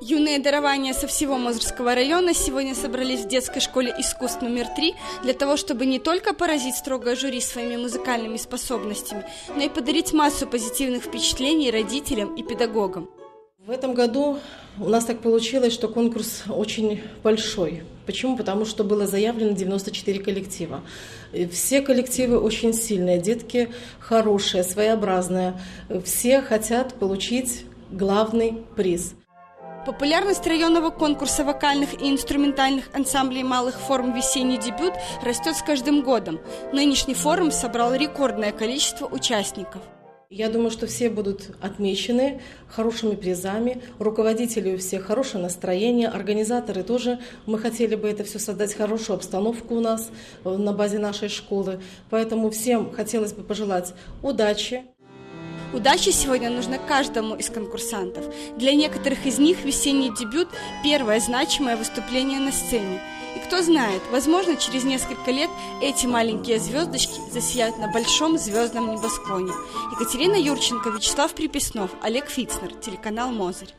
Юные дарования со всего Мозырского района сегодня собрались в детской школе искусств номер 3 для того, чтобы не только поразить строгое жюри своими музыкальными способностями, но и подарить массу позитивных впечатлений родителям и педагогам. В этом году у нас так получилось, что конкурс очень большой. Почему? Потому что было заявлено 94 коллектива. И все коллективы очень сильные, детки хорошие, своеобразные. Все хотят получить главный приз. Популярность районного конкурса вокальных и инструментальных ансамблей малых форм «Весенний дебют» растет с каждым годом. Нынешний форум собрал рекордное количество участников. Я думаю, что все будут отмечены хорошими призами, руководители у всех хорошее настроение, организаторы тоже. Мы хотели бы это все создать хорошую обстановку у нас э, на базе нашей школы. Поэтому всем хотелось бы пожелать удачи. Удачи сегодня нужна каждому из конкурсантов. Для некоторых из них весенний дебют – первое значимое выступление на сцене. И кто знает, возможно, через несколько лет эти маленькие звездочки засияют на большом звездном небосклоне. Екатерина Юрченко, Вячеслав Приписнов, Олег Фицнер, телеканал «Мозырь».